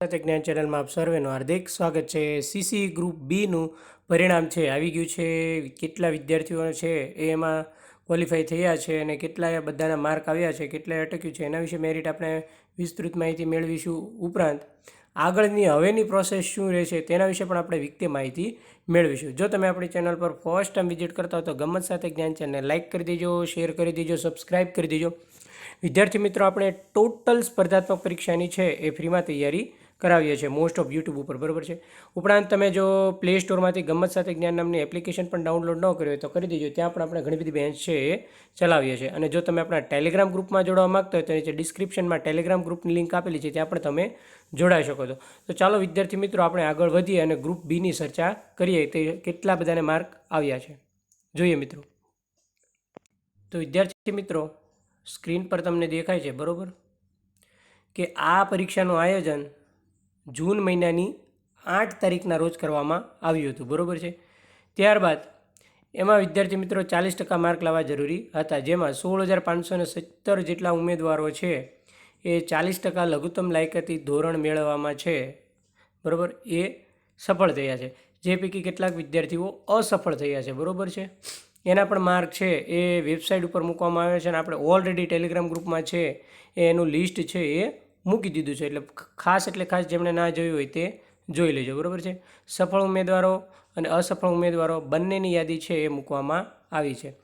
સાથે જ્ઞાન ચેનલમાં આપ સર્વેનું હાર્દિક સ્વાગત છે. સીસી ગ્રુપ બીનું પરિણામ છે, આવી ગયું છે, કેટલા વિદ્યાર્થીઓ છે, એ એમાં ક્વોલિફાય થયા છે અને કેટલા બધાના માર્ક આવ્યા છે, કેટલા અટક્યું છે, એના વિશે મેરિટ આપણે વિસ્તૃત માહિતી મેળવીશું ઉપરાંત. આગળની હવેની પ્રોસેસ શું રહેશે તેના વિશે પણ આપણે વિગતે માહિતી મેળવીશું. જો તમે આપણી ચેનલ પર ફર્સ્ટ ટાઈમ વિઝિટ કરતા હો તો ગમત સાથે જ્ઞાન ચેનલને લાઇક કરી દેજો શેર કરી દેજો સબસ્ક્રાઇબ કરી દેજો. વિદ્યાર્થી મિત્રો, આપણે ટોટલ સ્પર્ધાત્મક પરીક્ષાની છે એ ફ્રીમાં તૈયારી કરાવીએ છીએ મોસ્ટ ઓફ યુટ્યુબ ઉપર, બરાબર છે? ઉપરાંત તમે જો પ્લે સ્ટોરમાંથી ગમત સાથે જ્ઞાન નામની એપ્લિકેશન પણ ડાઉનલોડ ન કરી હોય તો કરી દેજો, ત્યાં પણ આપણે ઘણી બધી બેન્ચ છે, એ ચલાવીએ છીએ. અને જો તમે આપણા ટેલિગ્રામ ગ્રુપમાં જોડાવા માગતા હોય તો નીચે ડિસ્ક્રિપ્શનમાં ટેલિગ્રામ ગ્રુપની લિંક આપેલી છે, ત્યાં પણ તમે જોડાઈ શકો છો. તો ચાલો વિદ્યાર્થી મિત્રો, આપણે આગળ વધીએ અને ગ્રુપ બીની ચર્ચા કરીએ, તે કેટલા બધાને માર્ક આવ્યા છે? જોઈએ મિત્રો. તો વિદ્યાર્થી મિત્રો સ્ક્રીન પર તમને દેખાય છે, બરાબર? કે આ પરીક્ષાનું આયોજન જૂન મહિનાની આઠ તારીખના રોજ કરવામાં આવ્યું હતું. બરાબર છે? ત્યારબાદ એમાં વિદ્યાર્થી મિત્રો ચાલીસ ટકા માર્ક લાવવા જરૂરી હતા. જેમાં સોળ હજાર પાંચસો ને સત્તર જેટલા ઉમેદવારો છે એ ચાલીસ ટકા લઘુત્તમ લાયકાતી ધોરણ મેળવવામાં છે. બરાબર? એ સફળ થયા છે. જે પૈકી કેટલાક વિદ્યાર્થીઓ અસફળ થયા છે. બરાબર છે? એના પણ માર્ક છે એ વેબસાઇટ ઉપર મૂકવામાં આવે છે અને આપણે ઓલરેડી ટેલિગ્રામ ગ્રુપમાં છે. એનું લિસ્ટ છે એ મૂકી દીધું છે. એટલે ખાસ એટલે ખાસ જેમણે ના જોયું હોય તે જોઈ લેજો. બરાબર છે? સફળ ઉમેદવારો અને અસફળ ઉમેદવારો બંનેની યાદી છે એ મૂકવામાં આવી છે.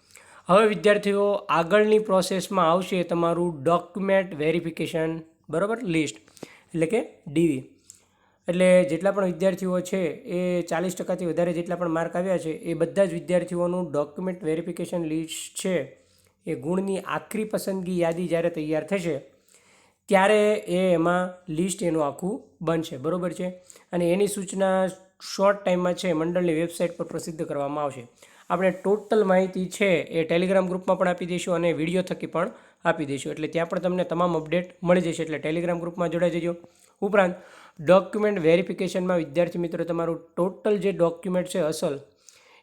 હવે વિદ્યાર્થીઓ, આગળની પ્રોસેસમાં આવશે તમારું ડોક્યુમેન્ટ વેરિફિકેશન, બરાબર? લિસ્ટ. એટલે કે ડીવી. એટલે જેટલા પણ વિદ્યાર્થીઓ છે એ ચાલીસ ટકાથી વધારે જેટલા પણ માર્ક આવ્યા છે, એ બધા જ વિદ્યાર્થીઓનું ડોક્યુમેન્ટ વેરિફિકેશન લિસ્ટ છે. એ ગુણની આખરી પસંદગી યાદી જ્યારે તૈયાર થશે ત્યારે એ એમાં લિસ્ટ એનું આખું બનશે. બરાબર છે? અને એની સૂચના શોર્ટ ટાઈમમાં છે, મંડળની વેબસાઇટ પર પ્રસિદ્ધ કરવામાં આવશે. આપણે ટોટલ માહિતી છે એ ટેલિગ્રામ ગ્રુપમાં પણ આપી દઈશું અને વીડિયો થકી પણ આપી દઈશું. એટલે ત્યાં પણ તમને તમામ અપડેટ મળી જશે. એટલે ટેલિગ્રામ ગ્રુપમાં જોડાઈ જજો. ઉપરાંત ડોક્યુમેન્ટ વેરિફિકેશનમાં વિદ્યાર્થી મિત્રો, તમારું ટોટલ જે ડોક્યુમેન્ટ છે અસલ,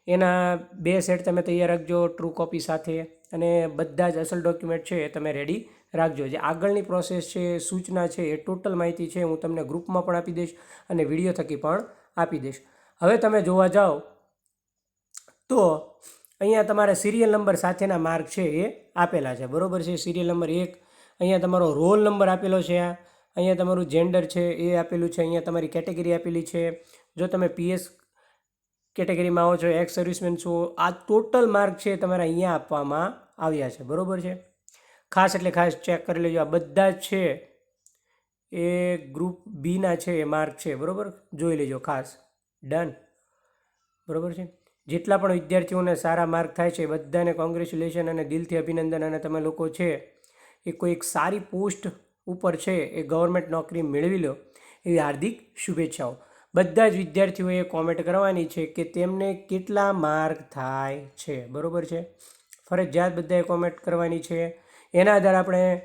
એના બે સેટ તમે તૈયાર રાખજો ટ્રુ કોપી સાથે. અને બધા જ અસલ ડોક્યુમેન્ટ છે એ તમે રેડી રાખજો. જે આગળની પ્રોસેસ છે, સૂચના છે, એ ટોટલ માહિતી છે, હું તમને ગ્રુપમાં પણ આપી દઈશ અને વીડિયો થકી પણ આપી દઈશ. હવે તમે જોવા જાઓ તો અહીંયા તમારે સિરિયલ નંબર સાથેના માર્ક છે એ આપેલા છે. બરાબર છે? સિરિયલ નંબર એક, અહીંયા તમારો રોલ નંબર આપેલો છે આ. અહીંયા તમારું જેન્ડર છે એ આપેલું છે. અહીંયા તમારી કેટેગરી આપેલી છે. જો તમે પીએસ કેટેગરીમાં આવો છો એક્સ સર્વિસમેન છો, આ ટોટલ માર્ક છે તમારે અહીંયા આપવામાં આવ્યા છે. બરાબર છે? ખાસ એટલે ખાસ ચેક કરી લેજો. આ બધા જ છે એ ગ્રુપ બીના છે, એ માર્ક છે. બરાબર? જોઈ લેજો ખાસ. ડન બરાબર છે? જેટલા પણ વિદ્યાર્થીઓને સારા માર્ક થાય છે બધાને કોંગ્રેચ્યુલેશન અને દિલથી અભિનંદન. અને તમે લોકો છે, એ કોઈ એક સારી પોસ્ટ ઉપર છે, એ ગવર્મેન્ટ નોકરી મેળવી લો. એવી હાર્દિક શુભેચ્છાઓ. બધા જ વિદ્યાર્થીઓએ કોમેન્ટ કરવાની છે કે તેમને કેટલા માર્ક થાય છે. બરાબર છે? ફરજિયાત બધાએ કોમેન્ટ કરવાની છે. એના આધારે આપણે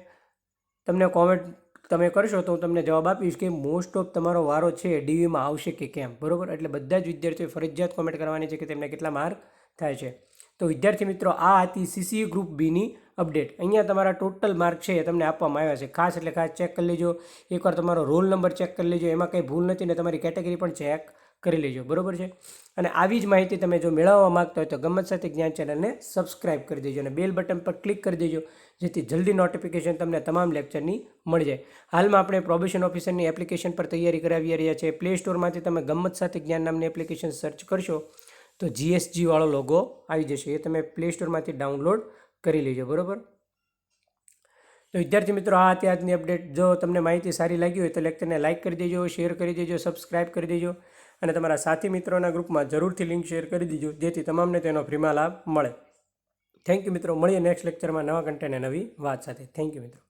તમને કોમેન્ટ તમે કરશો તો હું તમને જવાબ આપીશ કે મોસ્ટ ઓફ તમારો વારો છે ડીવીમાં આવશે કે કેમ? બરાબર? એટલે બધા જ વિદ્યાર્થીઓ ફરજિયાત કોમેન્ટ કરવાની છે કે તેમને કેટલા માર્ક થાય છે. તો વિદ્યાર્થી મિત્રો, આ હતી સીસી ગ્રુપ બીની અપડેટ અહીંયા તમારા ટોટલ માર્ક છે એ તમને આપવામાં આવ્યા છે. ખાસ એટલે ખાસ ચેક કરી લેજો. એકવાર તમારો રોલ નંબર ચેક કરી લેજો. એમાં કંઈ ભૂલ નથી ને તમારી કેટેગરી પણ ચેક કરી લેજો, બરાબર છે? અને આવી જ માહિતી તમે જો મેળવવા માગતા હોય તો ગમત સાથે જ્ઞાન ચેનલને સબસ્ક્રાઇબ કરી દેજો અને બેલ બટન પર ક્લિક કરી દેજો, જેથી જલ્દી નોટિફિકેશન તમને તમામ લેક્ચરની મળી જાય. હાલમાં આપણે પ્રોબેશન ઓફિસરની એપ્લિકેશન પર તૈયારી કરાવી રહ્યા છે પ્લે સ્ટોરમાંથી તમે ગમત સાથે જ્ઞાન નામની એપ્લિકેશન સર્ચ કરશો, તો જીએસજીવાળો લોગો આવી જશે. એ તમે પ્લે સ્ટોરમાંથી ડાઉનલોડ કરી લેજો, બરાબર? તો વિદ્યાર્થી મિત્રો, આ અત્યારની અપડેટ જો તમને માહિતી સારી લાગી હોય તો લેક્ચરને લાઇક કરી દેજો શેર કરી દેજો સબસ્ક્રાઇબ કરી દેજો. અને તમારા સાથી મિત્રોના ગ્રુપમાં જરૂરથી લિંક શેર કરી દીજો, જેથી તમામને તેનો ફ્રીમાં લાભ મળે. થેન્ક યુ મિત્રો. મળીએ નેક્સ્ટ લેક્ચરમાં નવા કન્ટેન્ટ નવી વાત સાથે. થેન્ક યુ મિત્રો.